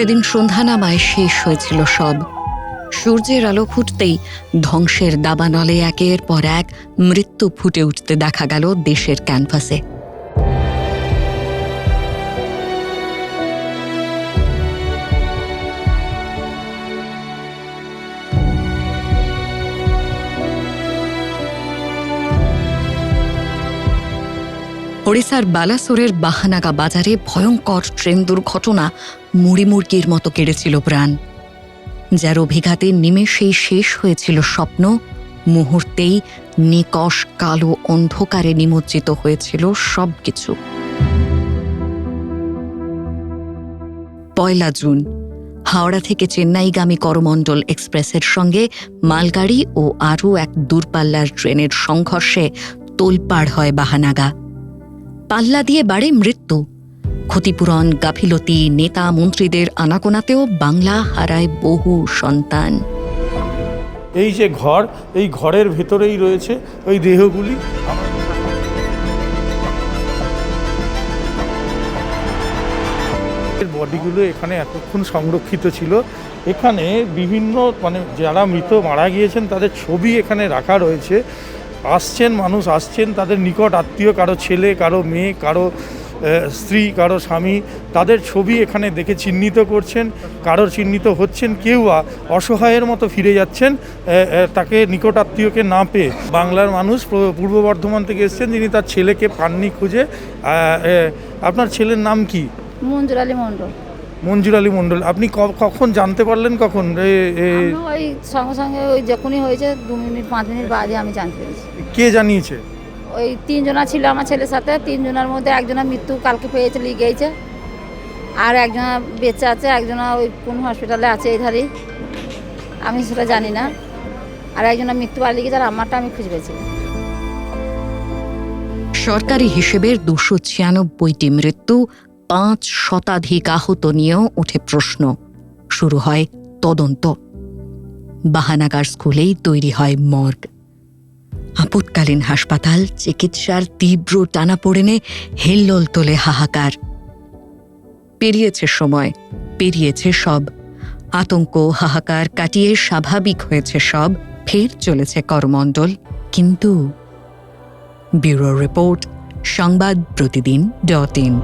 সেদিন সন্ধ্যা নামায় শেষ হয়েছিল সব। সূর্যের আলো ফুটতেই ধ্বংসের দাবানলে একের পর এক মৃত্যু ফুটে উঠতে দেখা গেল দেশের ক্যানভাসে। ওড়িশার বালাসোরের বাহানাগা বাজারে ভয়ঙ্কর ট্রেন দুর্ঘটনা মুড়িমুড়কির মতো কেড়েছিল প্রাণ। যার অভিঘাতে নিমেষেই শেষ হয়েছিল স্বপ্ন, মুহূর্তেই নিকষ কালো অন্ধকারে নিমজ্জিত হয়েছিল সবকিছু। পয়লা জুন, হাওড়া থেকে চেন্নাইগামী করমণ্ডল এক্সপ্রেসের সঙ্গে মালগাড়ি ও আরও এক দূরপাল্লার ট্রেনের সংঘর্ষে তোলপাড় হয় বাহানাগা। পাল্লা দিয়ে বাড়ে মৃত্যু। ক্ষতিপূরণ, গাফিলতি, নেতা মন্ত্রীদের আনাকোনাতেও বাংলা হারায় বহু সন্তান। এই যে ঘর, এই ঘরের ভেতরেই রয়েছে ওই দেহগুলি। বডিগুলো এখানে এতক্ষণ সংরক্ষিত ছিল। এখানে বিভিন্ন মানে যারা মৃত মারা গিয়েছেন, তাদের ছবি এখানে রাখা রয়েছে। আসছেন, মানুষ আসছেন, তাদের নিকট আত্মীয়, কারও ছেলে, কারও মেয়ে, কারও স্ত্রী, কারও স্বামী, তাদের ছবি এখানে দেখে চিহ্নিত করছেন, কারোর চিহ্নিত হচ্ছেন, কেউ অসহায়ের মতো ফিরে যাচ্ছেন তাকে নিকট আত্মীয়কে না পেয়ে। বাংলার মানুষ পূর্ব- বর্ধমান থেকে এসেছেন, যিনি তার ছেলেকে পাননি খুঁজে আপনার ছেলের নাম কি? মঞ্জুর আলী মণ্ডল। মঞ্জুর আলী মণ্ডল আপনি কখন জানতে পারলেন কখন? ওই সঙ্গে সঙ্গে ওই যখনই হয়েছে দু মিনিট পাঁচ মিনিট বাদে আমি জানতে পেরেছি। কে জানিয়েছে? ওই তিনজনা ছিল আমার ছেলের সাথে তিনজনের মধ্যে একজনের মৃত্যু কালকে পেয়েছে গিয়েছে আর একজনা বেঁচে আছে একজনা ওই কোন হসপিটালে আছে এই ধারেই আমি সেটা জানি না। আর একজনের মৃত্যু পালিয়ে গেছে আর আমারটা আমি খুঁজে পেয়েছি। সরকারি হিসেবের দুশো ছিয়ানব্বইটি মৃত্যু পাঁচ শতাধিক আহত নিয়েও ওঠে প্রশ্ন। শুরু হয় তদন্ত। বাহানাগার স্কুলেই তৈরি হয় মর্গ। আপৎকালীন হাসপাতাল, চিকিৎসার তীব্র টানাপোড়েনে হেল্লোল তোলে হাহাকার। পেরিয়েছে সময়, পেরিয়েছে সব। আতঙ্ক, হাহাকার কাটিয়ে স্বাভাবিক হয়েছে সব, ফের চলেছে করমণ্ডল কিন্তু? ব্যুরো রিপোর্ট, সংবাদ প্রতিদিন ডট ইন।